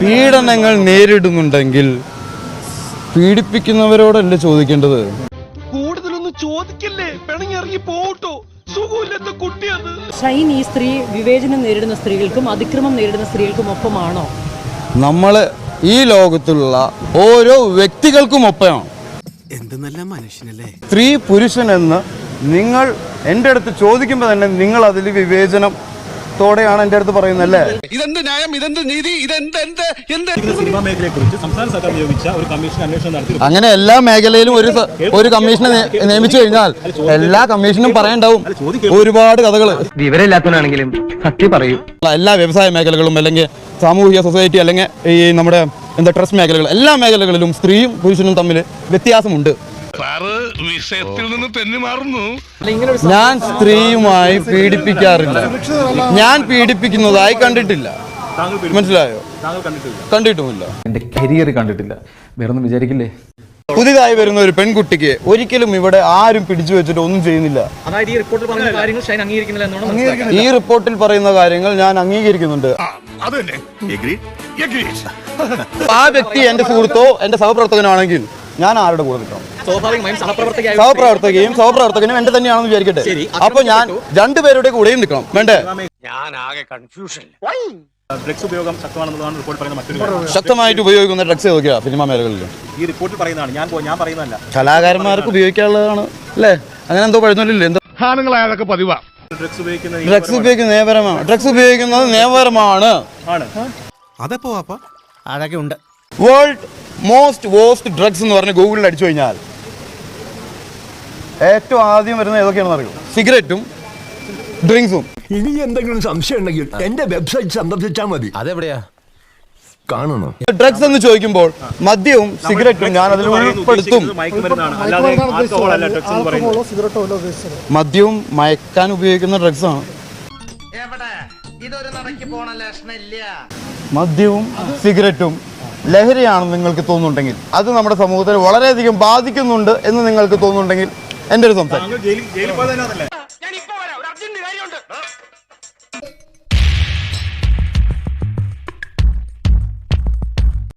പീഡനങ്ങൾ നേരിടുന്നുണ്ടെങ്കിൽ പീഡിപ്പിക്കുന്നവരോടല്ലേ ചോദിക്കേണ്ടത്? കൂടുതലൊന്നും ചോദിക്കല്ലേ? പിണങ്ങി ഇറങ്ങി പോട്ടോ ഷൈൻ ഈ സ്ത്രീ വിവേചനം നേരിടുന്ന സ്ത്രീകൾക്കും അതിക്രമം നേരിടുന്ന സ്ത്രീകൾക്കും ഒപ്പമാണോ? നമ്മൾ ഈ ലോകത്തുള്ള ഓരോ വ്യക്തികൾക്കും ഒപ്പമാണ്. എന്ത് നല്ല മനുഷ്യനല്ലേ? സ്ത്രീ പുരുഷൻ എന്ന് നിങ്ങൾ എന്റെ അടുത്ത് ചോദിക്കുമ്പോൾ തന്നെ നിങ്ങൾ അതിൽ വിവേചനത്തോടെയാണ് എന്റെ അടുത്ത് പറയുന്നത് അല്ലേ ഇതെന്ത് ന്യായം? ഇതെന്ത് നീതി? ഇതെന്ത് എന്ത് എന്ത്? സിനിമാ മേഖലയെ കുറിച്ച് സംസ്ഥാന സർക്കാർ നിയോഗിച്ച ഒരു കമ്മീഷൻ അന്വേഷണം നടത്തി. അങ്ങനെ എല്ലാ മേഖലയിലും ഒരു ഒരു കമ്മീഷനെ നിയമിച്ചു കഴിഞ്ഞാൽ എല്ലാ കമ്മീഷനും പറയണ്ടാവും. ഒരുപാട് കഥകൾ വിവരമില്ലാത്തവനാണെങ്കിലും സത്യം പറയും. എല്ലാ വ്യവസായ മേഖലകളും അല്ലെങ്കിൽ സാമൂഹിക സൊസൈറ്റി അല്ലെങ്കിൽ ഈ നമ്മുടെ എന്താ ട്രസ്റ്റ് മേഖലകൾ എല്ലാ മേഖലകളിലും സ്ത്രീയും പുരുഷനും തമ്മിൽ വ്യത്യാസമുണ്ട്. സാറ് വിഷയത്തിൽ നിന്ന് തെന്നി മാറുന്നു. ഞാൻ സ്ത്രീയുമായി പീഡിപ്പിക്കാറില്ല. ഞാൻ പീഡിപ്പിക്കുന്നതായി കണ്ടിട്ടില്ല. മനസ്സിലായോ? കണ്ടിട്ടുമില്ല. എന്റെ കരിയർ കണ്ടിട്ടില്ല. വേറൊന്നും വിചാരിക്കില്ലേ? പുതിയതായി വരുന്ന ഒരു പെൺകുട്ടിക്ക് ഒരിക്കലും ഇവിടെ ആരും പിടിച്ചു വെച്ചിട്ട് ഒന്നും ചെയ്യുന്നില്ല. ഈ റിപ്പോർട്ടിൽ പറഞ്ഞ കാര്യങ്ങൾ ഷൈൻ അംഗീകരിക്കുന്നില്ല ഈ റിപ്പോർട്ടിൽ പറയുന്ന കാര്യങ്ങൾ ഞാൻ അംഗീകരിക്കുന്നുണ്ട്. ആ വ്യക്തി എന്റെ സുഹൃത്തോ എന്റെ സഹപ്രവർത്തകനാണെങ്കിൽ ഞാൻ ആരുടെ കൂടെ നിൽക്കണം? സ്വാഭാവികമായും സഹപ്രവർത്തകയായ സഹപ്രവർത്തകയും സഹപ്രവർത്തകനും എന്റെ തന്നെയാണെന്ന് വിചാരിക്കട്ടെ. അപ്പൊ ഞാൻ രണ്ടുപേരുടെ കൂടെയും നിൽക്കണം. വേണ്ടേ? ഡ്രഗ്സ് ഉപയോഗം ശക്തമാണെന്നതാണ് റിപ്പോർട്ട് പറയുന്ന മറ്റൊരു ശക്തമായിട്ട് ഉപയോഗിക്കുന്ന ഡ്രഗ്സ് ഏതൊക്കെയാ സിനിമാ മേഖലകളിൽ ഈ റിപ്പോർട്ടിൽ പറയുന്നതാണ്. ഞാൻ ഞാൻ പറയുന്നതല്ല. കലാകാരന്മാർക്ക് ഉപയോഗിക്കാനുള്ളതാണ് അല്ലേ? അങ്ങനെ എന്തോ പഴുന്നില്ല എന്തോ ആണുങ്ങളായതൊക്കെ പതിവാ. ഡ്രഗ്സ് ഉപയോഗിക്കുന്നത് നിയമപരമാണ്. ഡ്രഗ്സ് ഉപയോഗിക്കുന്നത് നിയമപരമാണ്. അതെപ്പോ അതൊക്കെ ഉണ്ട്. വേൾഡ് മോസ്റ്റ് വേസ്റ്റ് ഡ്രഗ്സ് എന്ന് പറഞ്ഞ് ഗൂഗിളിൽ അടിച്ചു കഴിഞ്ഞാൽ ഏറ്റവും ആദ്യം വരുന്നത് ഏതൊക്കെയാണെന്ന് അറിയോ? സിഗരറ്റും ഡ്രിങ്ക്സും. ഇനി എന്തെങ്കിലും സംശയം ഉണ്ടെങ്കിൽ എന്റെ വെബ്സൈറ്റ് സന്ദർശിച്ചാൽ മതി. അതെവിടെയാ? കാണണം? ഡ്രഗ്സ് എന്ന് ചോദിക്കുമ്പോൾ മദ്യവും സിഗരറ്റും ഞാൻ അതിൽ ഉൾപ്പെടുത്തും. മദ്യവും മയക്കാൻ ഉപയോഗിക്കുന്ന ഡ്രഗ്സ് ആണ്. മദ്യവും സിഗരറ്റും ലഹരിയാണെന്ന് നിങ്ങൾക്ക് തോന്നുന്നുണ്ടെങ്കിൽ അത് നമ്മുടെ സമൂഹത്തിൽ വളരെയധികം ബാധിക്കുന്നുണ്ട് എന്ന് നിങ്ങൾക്ക് തോന്നുന്നുണ്ടെങ്കിൽ എന്റെ ഒരു സംസാരം